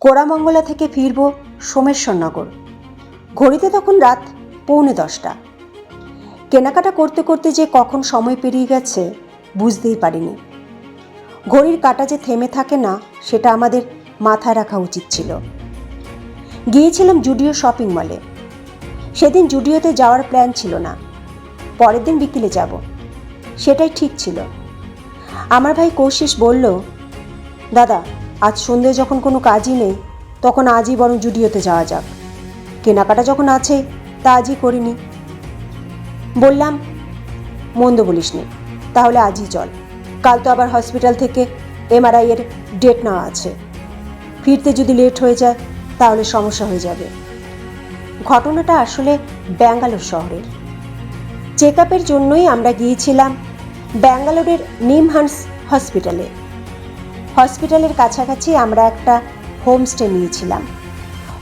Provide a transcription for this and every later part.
কোরামঙ্গলা থেকে ফিরব সোমেশ্বরনগর ঘড়িতে তখন রাত পৌনে দশটা। কেনাকাটা করতে করতে যে কখন সময় পেরিয়ে গেছে বুঝতেই পারিনি। ঘড়ির কাটা যে থেমে থাকে না, সেটা আমাদের মাথায় রাখা উচিত ছিল। গিয়েছিলাম জুডিও শপিং মলে। সেদিন জুডিওতে যাওয়ার প্ল্যান ছিল না। পরের দিন বিকেলে যাব। সেটাই ঠিক ছিল। আমার ভাই কৌশিস বলল, দাদা আজ সন্ধে যখন কোনো কাজই নেই, তখন আজই বরং জুডিওতে যাওয়া যাক। কেনাকাটা যখন আছে, তা আজই করিনি। বললাম, মন্দ বলিসনি, তাহলে আজই চল। কাল তো আবার হসপিটাল থেকে এমআরআই এর ডেট নেওয়া আছে। ফিরতে যদি লেট হয়ে যায়, তাহলে সমস্যা হয়ে যাবে। ঘটনাটা আসলে ব্যাঙ্গালোর শহরের। চেক আপের জন্যই আমরা গিয়েছিলাম ব্যাঙ্গালোরের নিমহান্স হসপিটালে। হসপিটালের কাছাকাছি আমরা একটা হোমস্টে নিয়েছিলাম।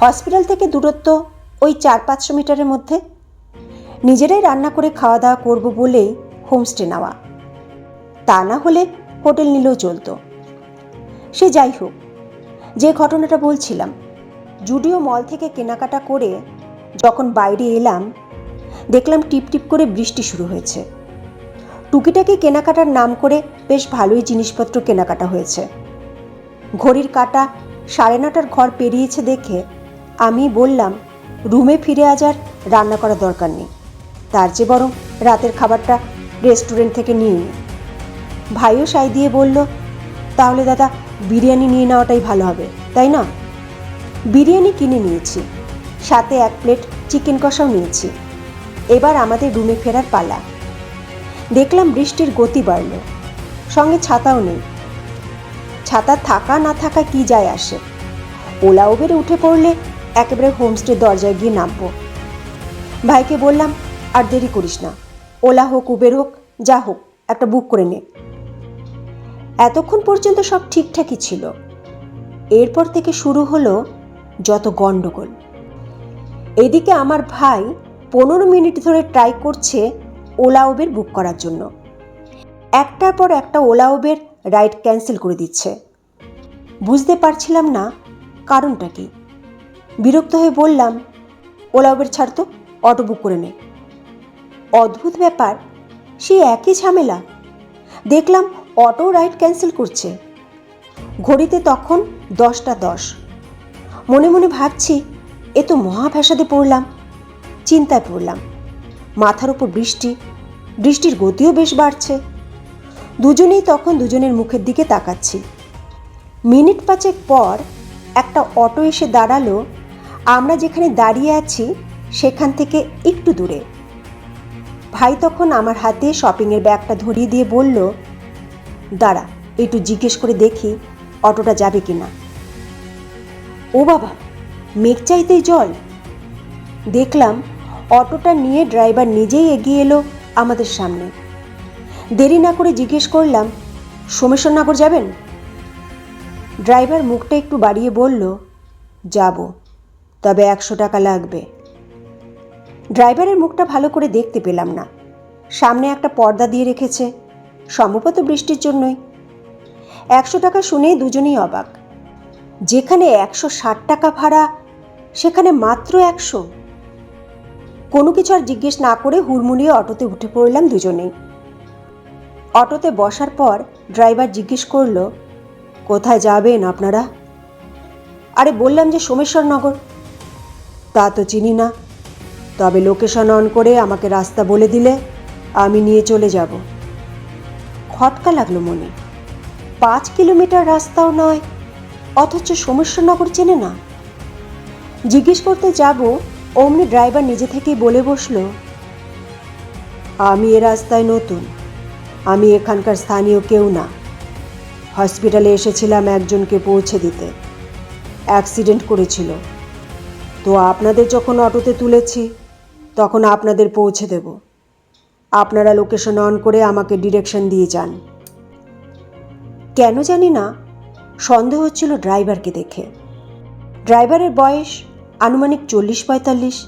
হসপিটাল থেকে দূরত্ব ওই চার পাঁচশো মিটারের মধ্যে। নিজেরাই রান্না করে খাওয়া দাওয়া করব বলেই হোমস্টে নেওয়া। তা না হলে হোটেল নিলেও চলতো। সে যাই হোক, যে ঘটনাটা বলছিলাম, জুডিও মল থেকে কেনাকাটা করে যখন বাইরে এলাম, দেখলাম টিপ টিপ করে বৃষ্টি শুরু হয়েছে। টুকিটাকি কেনাকাটার নাম করে বেশ ভালোই জিনিসপত্র কেনাকাটা হয়েছে। ঘড়ির কাটা সাড়ে নটার ঘর পেরিয়েছে দেখে আমি বললাম, রুমে ফিরে আজ আর রান্না করার দরকার নেই। তার চেয়ে বরং রাতের খাবারটা রেস্টুরেন্ট থেকে নিয়ে নিই ভাইও সাই দিয়ে বলল, তাহলে দাদা, বিরিয়ানি নিয়ে নেওয়াটাই ভালো হবে, তাই না? বিরিয়ানি কিনে নিয়েছি, সাথে এক প্লেট চিকেন কষাও নিয়েছি। এবার আমাদের রুমে ফেরার পালা। দেখলাম বৃষ্টির গতি বাড়ল। সঙ্গে ছাতাও নেই। ছাতা থাকা না থাকা কি যায় আসে? ওলা উবেরে উঠে পড়লে একেবারে হোমস্টের দরজায় গিয়ে নামবো। ভাইকে বললাম, আর দেরি করিস না। ওলা হোক, উবের হোক, যা হোক, একটা বুক করে নে। এতক্ষণ পর্যন্ত সব ঠিকঠাকই ছিল। এরপর থেকে শুরু হলো যত গণ্ডগোল। এদিকে আমার ভাই পনেরো মিনিট ধরে ট্রাই করছে ওলা উবের বুক করার জন্য। একটার পর একটা ওলা উবের রাইড ক্যান্সেল করে দিচ্ছে। বুঝতে পারছিলাম না কারণটা কি। বিরক্ত হয়ে বললাম ওলা উবের ছাড় তো অটো বুক করে নে। অদ্ভুত ব্যাপার, সে একই ঝামেলা। দেখলাম অটো রাইড ক্যান্সেল করছে। ঘড়িতে তখন দশটা দশ। মনে মনে ভাবছি, এ তো মহাভ্যাসাদে পড়লাম, চিন্তায় পড়লাম। মাথার উপর বৃষ্টি, বৃষ্টির গতিও বেশ বাড়ছে। দুজনেই তখন দুজনের মুখের দিকে তাকাচ্ছি। মিনিট পাঁচেক পর একটা অটো এসে দাঁড়াল। আমরা যেখানে দাঁড়িয়ে আছি, সেখান থেকে একটু দূরে। ভাই তখন আমার হাতে শপিংয়ের ব্যাগটা ধরিয়ে দিয়ে বলল, দাঁড়া, একটু জিজ্ঞেস করে দেখি অটোটা যাবে কি না ও বাবা, মেঘ চাইতেই জল? দেখলাম অটোটা নিয়ে ড্রাইভার নিজেই এগিয়ে এলো আমাদের সামনে। দেরি না করে জিজ্ঞেস করলাম সোমেশ্বরনগর যাবেন? ড্রাইভার মুখটা একটু বাড়িয়ে বলল, যাব, তবে একশো টাকা লাগবে। ড্রাইভারের মুখটা ভালো করে দেখতে পেলাম না। সামনে একটা পর্দা দিয়ে রেখেছে, সম্ভবত বৃষ্টির জন্যই। একশো টাকা শুনেই দুজনেই অবাক। যেখানে একশো ষাট টাকা ভাড়া, সেখানে মাত্র একশো। কোনো কিছু আর জিজ্ঞেস না করে হুড়মুড়িয়ে অটোতে উঠে পড়লাম দুজনেই অটোতে বসার পর ড্রাইভার জিজ্ঞেস করল, কোথায় যাবেন আপনারা? আরে বললাম যে সোমেশ্বরনগর। তা তো চিনি না। তবে লোকেশন অন করে আমাকে রাস্তা বলে দিলে আমি নিয়ে চলে যাব। খটকা লাগল মনে। পাঁচ কিলোমিটার রাস্তাও নয়, অথচ সোমেশ্বরনগর চেনে না। জিজ্ঞেস করতে যাব অমনি ড্রাইভার নিজে থেকেই বলে বসল, আমি এ রাস্তায় নতুন। আমি এখানকার স্থানীয় কেউ না। হসপিটালে এসেছিলাম একজনকে পৌঁছে দিতে। অ্যাক্সিডেন্ট করেছিল। তো আপনাদের যখন অটোতে তুলেছি, তখন আপনাদের পৌঁছে দেব। আপনারা লোকেশন অন করে আমাকে ডিরেকশন দিয়ে যান। কেন জানি না, সন্দেহ হচ্ছিল ড্রাইভারকে দেখে। ড্রাইভারের বয়স আনুমানিক চল্লিশ পঁয়তাল্লিশ।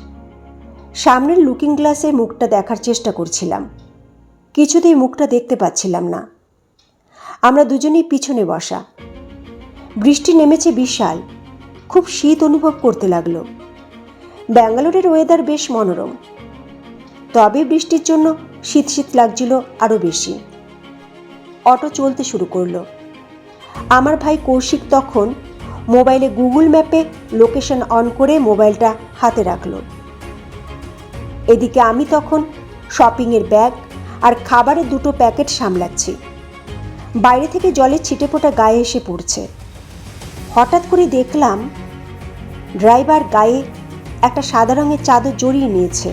সামনের লুকিং গ্লাসে মুখটা দেখার চেষ্টা করছিলাম। কিছুতেই মুখটা দেখতে পাচ্ছিলাম না। আমরা দুজনেই পিছনে বসা। বৃষ্টি নেমেছে বিশাল। খুব শীত অনুভব করতে লাগল। ব্যাঙ্গালোরের ওয়েদার বেশ মনোরম। তবে বৃষ্টির জন্য শীত শীত লাগছিল আরও বেশি। অটো চলতে শুরু করল। আমার ভাই কৌশিক তখন মোবাইলে গুগল ম্যাপে লোকেশন অন করে মোবাইলটা হাতে রাখল। এদিকে আমি তখন শপিংয়ের ব্যাগ আর খাবারের দুটো প্যাকেট সামলাচ্ছি। বাইরে থেকে জলের ছিটেফোঁটা গায়ে এসে পড়ছে। হঠাৎ করে দেখলাম ড্রাইভার গায়ে একটা সাদা রঙের চাদর জড়িয়ে নিয়েছে।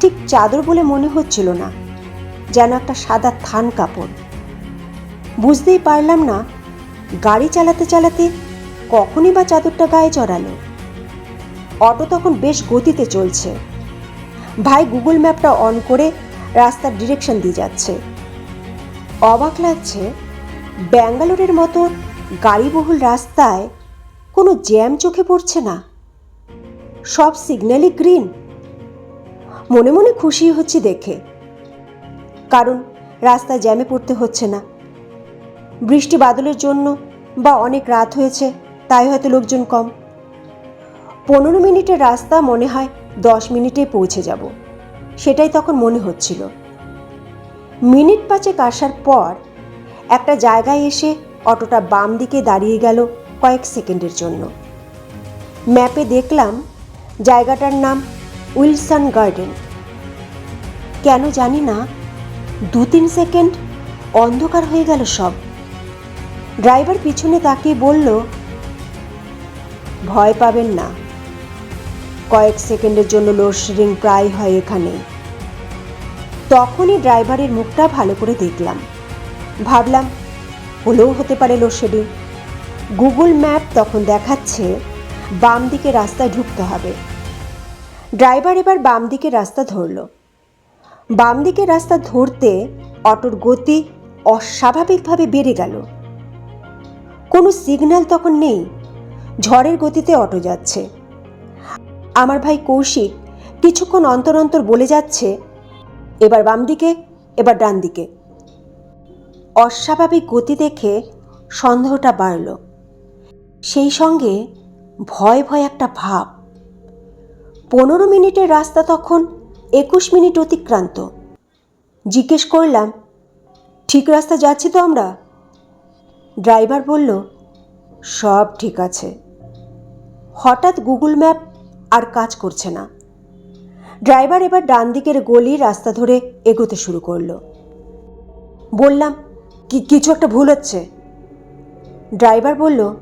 ঠিক চাদর বলে মনে হচ্ছিল না, যেন একটা সাদা থান কাপড়। বুঝতেই পারলাম না, গাড়ি চালাতে চালাতে কখনই বা চাদরটা গায়ে চড়ালো। অটো তখন বেশ গতিতে চলছে। ভাই গুগল ম্যাপটা অন করে রাস্তার ডিরেকশন দিয়ে যাচ্ছে। অবাক লাগছে, ব্যাঙ্গালোরের মতো গাড়িবহুল রাস্তায় কোনো জ্যাম চোখে পড়ছে না। সব সিগন্যালই গ্রিন। মনে মনে খুশি হচ্ছি দেখে। কারণ রাস্তায় জ্যামে পড়তে হচ্ছে না। বৃষ্টি বাদলের জন্য বা অনেক রাত হয়েছে। তাই হয়তো লোকজন কম। পনেরো মিনিটের রাস্তা মনে হয় দশ মিনিটে পৌঁছে যাব। সেটাই তখন মনে হচ্ছিল। মিনিট পাঁচেক আসার পর একটা জায়গায় এসে অটোটা বাম দিকে দাঁড়িয়ে গেল কয়েক সেকেন্ডের জন্য। ম্যাপে দেখলাম জায়গাটার নাম উইলসন গার্ডেন। কেন জানি না দু তিন সেকেন্ড অন্ধকার হয়ে গেল সব। ড্রাইভার পিছনে তাকিয়ে বলল ভয় পাবেন না। কয়েক সেকেন্ডের জন্য লোডশেডিং প্রায় হয় এখানে। তখনই ড্রাইভারের মুখটা ভালো করে দেখলাম। ভাবলাম, হলেও হতে পারে লোডশেডিং। গুগল ম্যাপ তখন দেখাচ্ছে, বাম দিকে রাস্তায় ঢুকতে হবে। ড্রাইভার এবার বাম দিকে রাস্তা ধরল। বাম দিকে রাস্তা ধরতে অটোর গতি অস্বাভাবিকভাবে বেড়ে গেল। কোনো সিগন্যাল তখন নেই। ঝড়ের গতিতে অটো যাচ্ছে। আমার ভাই কৌশিক কিছুক্ষণ অন্তর অন্তর বলে যাচ্ছে, এবার বাম দিকে, এবার ডান দিকে। অস্বাভাবিক গতি দেখে সন্দেহটা বাড়ল। সেই সঙ্গে ভয় ভয় একটা ভাব। পনেরো মিনিটের রাস্তা তখন একুশ মিনিট অতিক্রান্ত। জিজ্ঞেস করলাম, ঠিক রাস্তা যাচ্ছি তো আমরা? ড্রাইভার বলল, সব ঠিক আছে। হঠাৎ গুগল ম্যাপ আর কাজ করছে না। ড্রাইভার এবার ডান দিকের গলি রাস্তা ধরে এগোতে শুরু করল। বললাম, কি, কিছু একটা ভুল হচ্ছে? ড্রাইভার বলল,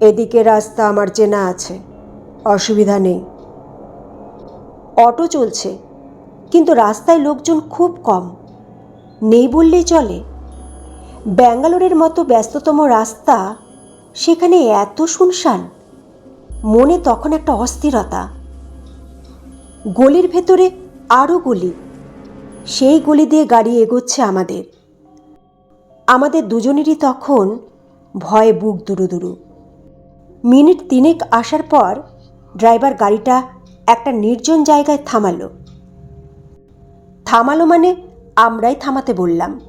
এদিকে রাস্তা আমার চেনা আছে, অসুবিধা নেই। অটো চলছে, কিন্তু রাস্তায় লোকজন খুব কম। নেই বললেই চলে। ব্যাঙ্গালোরের মতো ব্যস্ততম রাস্তা সেখানে এত শুনশান। মনে তখন একটা অস্থিরতা। গলির ভেতরে আরও গলি। সেই গলি দিয়ে গাড়ি এগোচ্ছে আমাদের। আমাদের দুজনেরই তখন ভয়ে বুক দুরু দুরু। মিনিট তিনেক আসার পর ড্রাইভার গাড়িটা একটা নির্জন জায়গায় থামালো। থামালো মানে আমরাই থামাতে বললাম।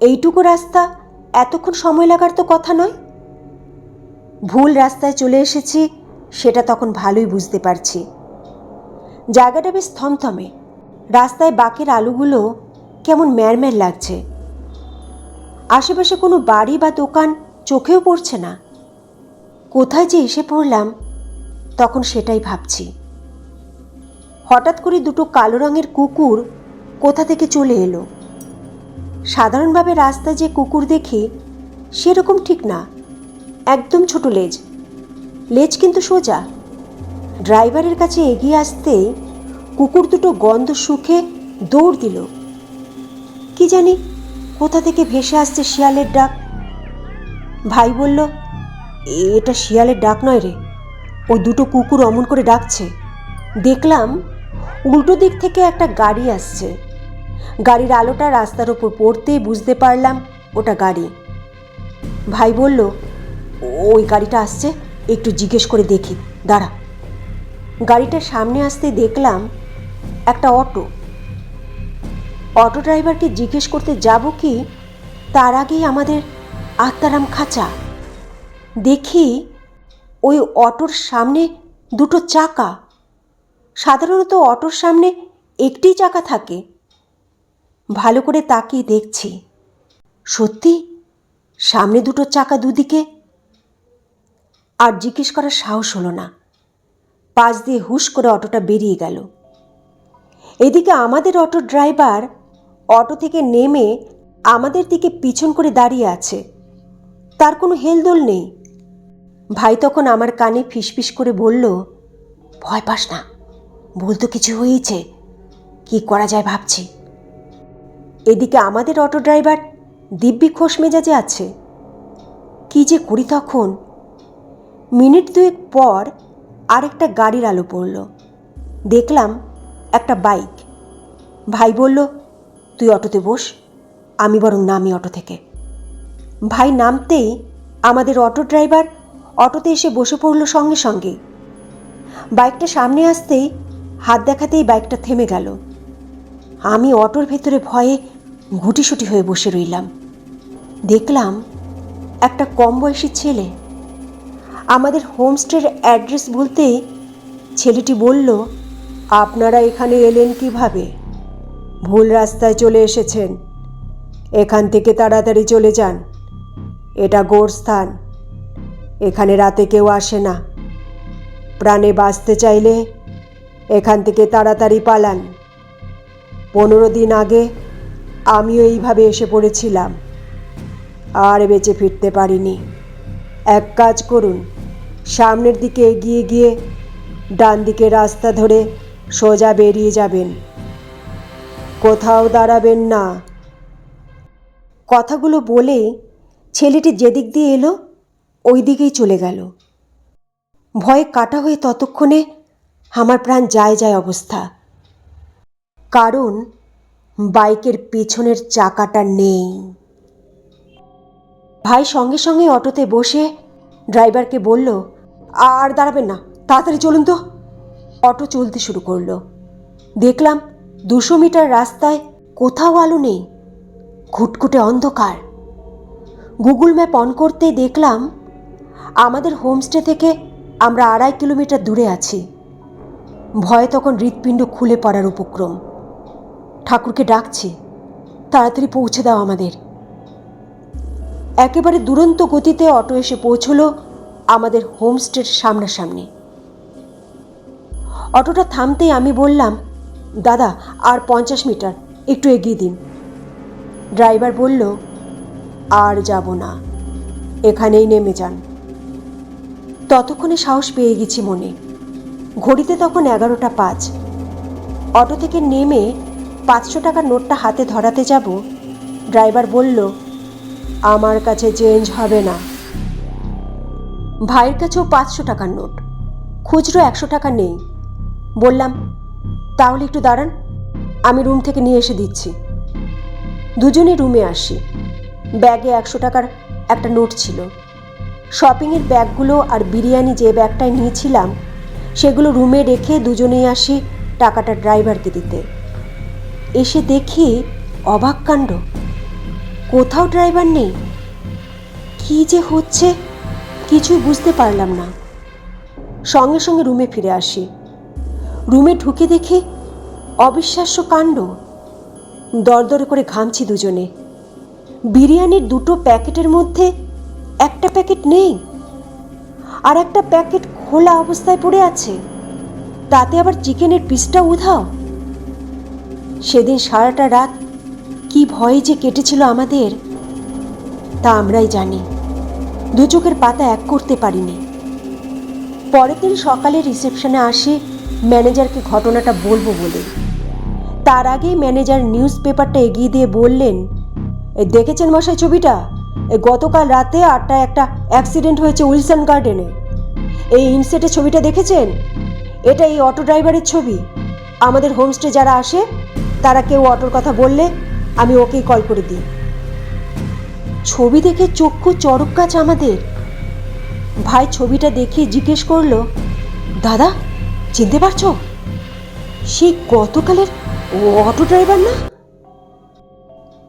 এইটুকু রাস্তা এতক্ষণ সময় লাগার তো কথা নয়? ভুল রাস্তায় চলে এসেছি, সেটা তখন ভালোই বুঝতে পারছি। জায়গাটা বেশ থমথমে। রাস্তায় বাকের আলুগুলো কেমন ম্যারম্যার লাগছে। আশেপাশে কোনো বাড়ি বা দোকান চোখেও পড়ছে না। কোথায় যে এসে পড়লাম, তখন সেটাই ভাবছি। হঠাৎ করে দুটো কালো রঙের কুকুর কোথা থেকে চলে এলো? সাধারণভাবে রাস্তায় যে কুকুর দেখি, সেরকম ঠিক না। একদম ছোট লেজ। লেজ কিন্তু সোজা। ড্রাইভারের কাছে এগিয়ে আসতেই কুকুর দুটো গন্ধ শুকে দৌড় দিল। কি জানি, কোথা থেকে ভেসে আসছে শিয়ালের ডাক। ভাই বলল, এটা শিয়ালের ডাক নয় রে ওই দুটো কুকুর অমন করে ডাকছে। দেখলাম উল্টো দিক থেকে একটা গাড়ি আসছে। গাড়ির আলোটা রাস্তার ওপর পড়তেই বুঝতে পারলাম ওটা গাড়ি। ভাই বলল ওই গাড়িটা আসছে। একটু জিজ্ঞেস করে দেখি। দাঁড়া। গাড়িটার সামনে আসতে দেখলাম একটা অটো। অটো ড্রাইভারকে জিজ্ঞেস করতে যাব কি? তার আগেই আমাদের আত্মারাম খাঁচা। দেখি ওই অটোর সামনে দুটো চাকা। সাধারণত অটোর সামনে একটি চাকা থাকে। ভালো করে তাকিয়ে দেখছি। সত্যি? সামনে দুটো চাকা দুদিকে আর জিজ্ঞেস করার সাহস হলো না। পাশ দিয়ে হুশ করে অটোটা বেরিয়ে গেল। এদিকে আমাদের অটো ড্রাইভার অটো থেকে নেমে আমাদের দিকে পিছন করে দাঁড়িয়ে আছে। তার কোনো হেলদোল নেই। ভাই তখন আমার কানে ফিসফিস করে বলল, ভয় পাস না বলতো কিছু হয়েছে। কি করা যায় ভাবছি? এদিকে আমাদের অটো ড্রাইভার দিব্যি খোশ মেজাজে আছে। কি যে করি তখন? মিনিট দুয়েক পর আরেকটা গাড়ির আলো পড়ল। দেখলাম একটা বাইক। ভাই বলল, তুই অটোতে বস, আমি বরং নামি অটো থেকে। ভাই নামতেই আমাদের অটো ড্রাইভার অটোতে এসে বসে পড়ল সঙ্গে সঙ্গে। বাইকটা সামনে আসতেই হাত দেখাতেই বাইকটা থেমে গেল। আমি অটোর ভেতরে ভয়ে গুটিসুটি হয়ে বসে রইলাম। দেখলাম একটা কম বয়সী ছেলে আমাদের হোমস্টের অ্যাড্রেস বলতেই ছেলেটি বলল, আপনারা এখানে এলেন কীভাবে? ভুল রাস্তায় চলে এসেছেন। এখান থেকে তাড়াতাড়ি চলে যান। এটা গোরস্থান এখানে রাতে কেউ আসে না। প্রাণে বাঁচতে চাইলে এখান থেকে তাড়াতাড়ি পালান। পনেরো দিন আগে আমিও এইভাবে এসে পড়েছিলাম। আর বেঁচে ফিরতে পারিনি। এক কাজ করুন সামনের দিকে এগিয়ে গিয়ে ডান দিকে রাস্তা ধরে সোজা বেরিয়ে যাবেন। কোথাও দাঁড়াবেন না। কথাগুলো বলে ছেলেটি যেদিক দিয়ে এলো ওই দিকেই চলে গেল। ভয়ে কাটা হয়ে ততক্ষণে আমার প্রাণ যায় যায় অবস্থা। কারণ বাইকের পেছনের চাকাটা নেই। ভাই সঙ্গে সঙ্গে অটোতে বসে ড্রাইভারকে বলল আর দাঁড়াবেন না, তাড়াতাড়ি চলুন তো। অটো চলতে শুরু করল। দেখলাম দুশো মিটার রাস্তায় কোথাও আলো নেই, ঘুটঘুটে অন্ধকার। গুগল ম্যাপ অন করতেই দেখলাম আমাদের হোমস্টে থেকে আমরা আড়াই কিলোমিটার দূরে আছি। ভয়ে তখন হৃৎপিণ্ড খুলে পড়ার উপক্রম। ঠাকুরকে ডাকছি, তাড়াতাড়ি পৌঁছে দাও আমাদের। একেবারে দুরন্ত গতিতে অটো এসে পৌঁছলো আমাদের হোমস্টের সামনাসামনি। অটোটা থামতেই আমি বললাম, দাদা, আর পঞ্চাশ মিটার, একটু এগিয়ে দিন। ড্রাইভার বলল, আর যাব না, এখানেই নেমে যান। ততক্ষণে সাহস পেয়ে গেছি মনে। ঘড়িতে তখন এগারোটা পাঁচ। অটো থেকে নেমে পাঁচশো টাকার নোটটা হাতে ধরাতে যাব। ড্রাইভার বলল, আমার কাছে চেঞ্জ হবে না। ভাইয়ের কাছেও পাঁচশো টাকার নোট। খুচরো একশো টাকা নেই। বললাম, তাহলে একটু দাঁড়ান, আমি রুম থেকে নিয়ে এসে দিচ্ছি। দুজনে রুমে আসি। ব্যাগে একশো টাকার একটা নোট ছিল। শপিংয়ের ব্যাগগুলো আর বিরিয়ানি যে ব্যাগটায় নিয়েছিলাম, সেগুলো রুমে রেখে দুজনেই আসি টাকাটা ড্রাইভারকে দিতে। এসে দেখি অবাক কাণ্ড। কোথাও ড্রাইভার নেই। কী যে হচ্ছে? কিছুই বুঝতে পারলাম না। সঙ্গে সঙ্গে রুমে ফিরে আসি। রুমে ঢুকে দেখি অবিশ্বাস্য কাণ্ড। দরদরে করে ঘামছি দুজনে। বিরিয়ানির দুটো প্যাকেটের মধ্যে একটা প্যাকেট নেই আর একটা প্যাকেট খোলা অবস্থায় পড়ে আছে। তাতে আবার চিকেনের পিসটা উধাও। সেদিন সারাটা রাত কি ভয়ে যে কেটেছিল আমাদের, তা আমরাই জানি। দু চোখের পাতা এক করতে পারিনি। পরের দিন সকালে রিসেপশনে আসি ম্যানেজারকে ঘটনাটা বলব বলে। তার আগেই ম্যানেজার নিউজ পেপারটা এগিয়ে দিয়ে বললেন দেখেছেন মশাই ছবিটা? গতকাল রাতে আটটায় একটা অ্যাক্সিডেন্ট হয়েছে উইলসন গার্ডেনে। এই ইনসেটের ছবিটা দেখেছেন? এটা এই অটো ড্রাইভারের ছবি। আমাদের হোমস্টে যারা আসে, তারা কেউ অটোর কথা বললে আমি ওকেই কল করে দিই। ছবি দেখে চক্ষু চড়ক গাছ আমাদের। ভাই ছবিটা দেখে জিজ্ঞেস করল, দাদা, চিনতে পারছ? সেই গতকালের অটো ড্রাইভার না?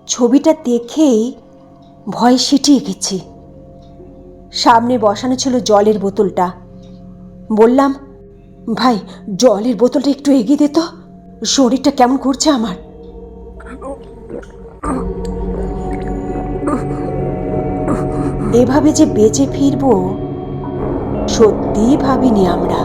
ছবিটা দেখেই ভয় সিটিয়ে গেছি। সামনে বসানো ছিল জলের বোতলটা। বললাম, ভাই, জলের বোতলটা একটু এগিয়ে দে তো। শরীরটা কেমন করছে আমার? এভাবে যে বেঁচে ফিরব সত্যিই ভাবিনি আমরা।